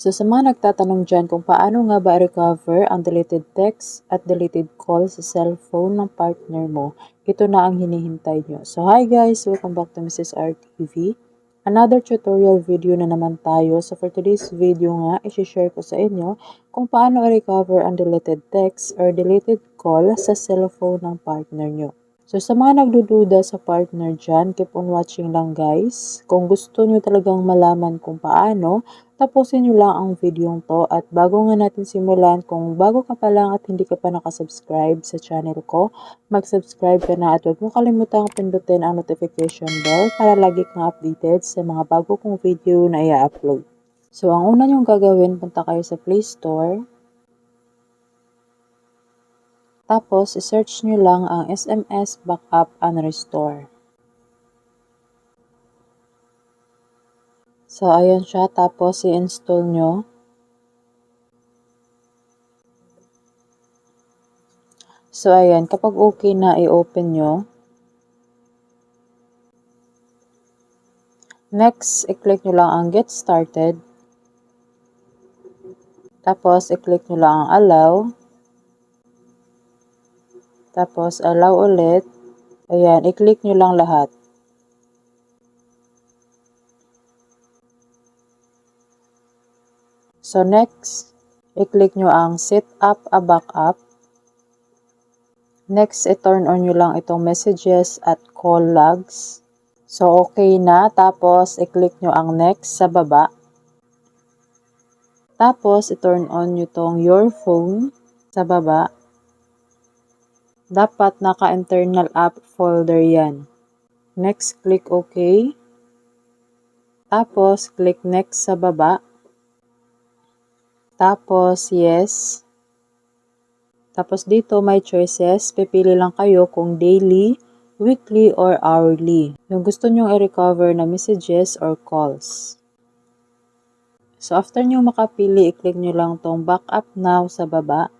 So sa mga nagtatanong dyan kung paano nga ba recover ang deleted text at deleted call sa cellphone ng partner mo, ito na ang hinihintay nyo. So hi guys, welcome back to Mrs. RTV. Another tutorial video na naman tayo. So for today's video nga, isi-share ko sa inyo kung paano i-recover ang deleted text or deleted call sa cellphone ng partner nyo. So sa mga nagdududa sa partner dyan, keep on watching lang guys. Kung gusto nyo talagang malaman kung paano, tapusin nyo lang ang video to. At bago nga natin simulan, kung bago ka pa lang at hindi ka pa nakasubscribe sa channel ko, mag-subscribe ka na at huwag mo kalimutang pindutin ang notification bell para lagi kang updated sa mga bago kong video na i-upload. So ang una nyong gagawin, punta kayo sa Play Store. Tapos, search nyo lang ang SMS Backup and Restore. So, ayan siya. Tapos, i-install nyo. So, ayan. Kapag okay na, i-open nyo. Next, i-click nyo lang ang Get Started. Tapos, i-click nyo lang ang Allow. Tapos, allow ulit. Ayan, i-click nyo lang lahat. So, next, i-click nyo ang set up a backup. Next, i-turn on nyo lang itong messages at call logs. So, okay na. Tapos, i-click nyo ang next sa baba. Tapos, i-turn on nyo tong your phone sa baba dapat naka-internal app folder yan. Next, click OK. Tapos, click next sa baba. Tapos, yes. Tapos dito, may choices. Pipili lang kayo kung daily, weekly, or hourly. Yung gusto nyong i-recover na messages or calls. So, after nyo makapili, i-click nyo lang tong backup now sa baba.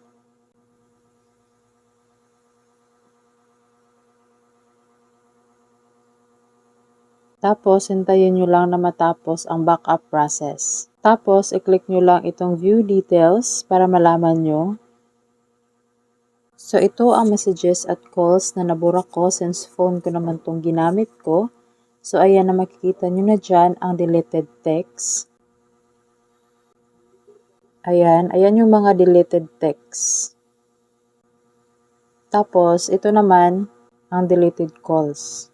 Tapos, hintayin nyo lang na matapos ang backup process. Tapos, i-click nyo lang itong view details para malaman nyo. So, ito ang messages at calls na nabura ko since phone ko naman itong ginamit ko. So, ayan na makikita nyo na dyan ang deleted text. Ayan, ayan yung mga deleted text. Tapos, ito naman ang deleted calls.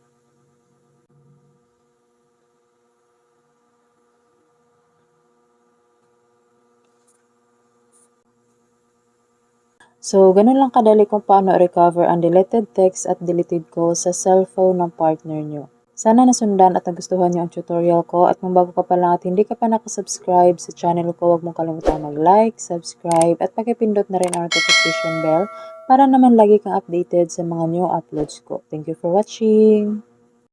So, ganun lang kadali kung paano recover ang deleted text at deleted calls sa cellphone ng partner nyo. Sana nasundan at nagustuhan nyo ang tutorial ko at kung bago ka pa lang at hindi ka pa nakasubscribe sa channel ko, huwag mong kalimutan mag-like, subscribe at pakipindot na rin ang notification bell para naman lagi kang updated sa mga new uploads ko. Thank you for watching!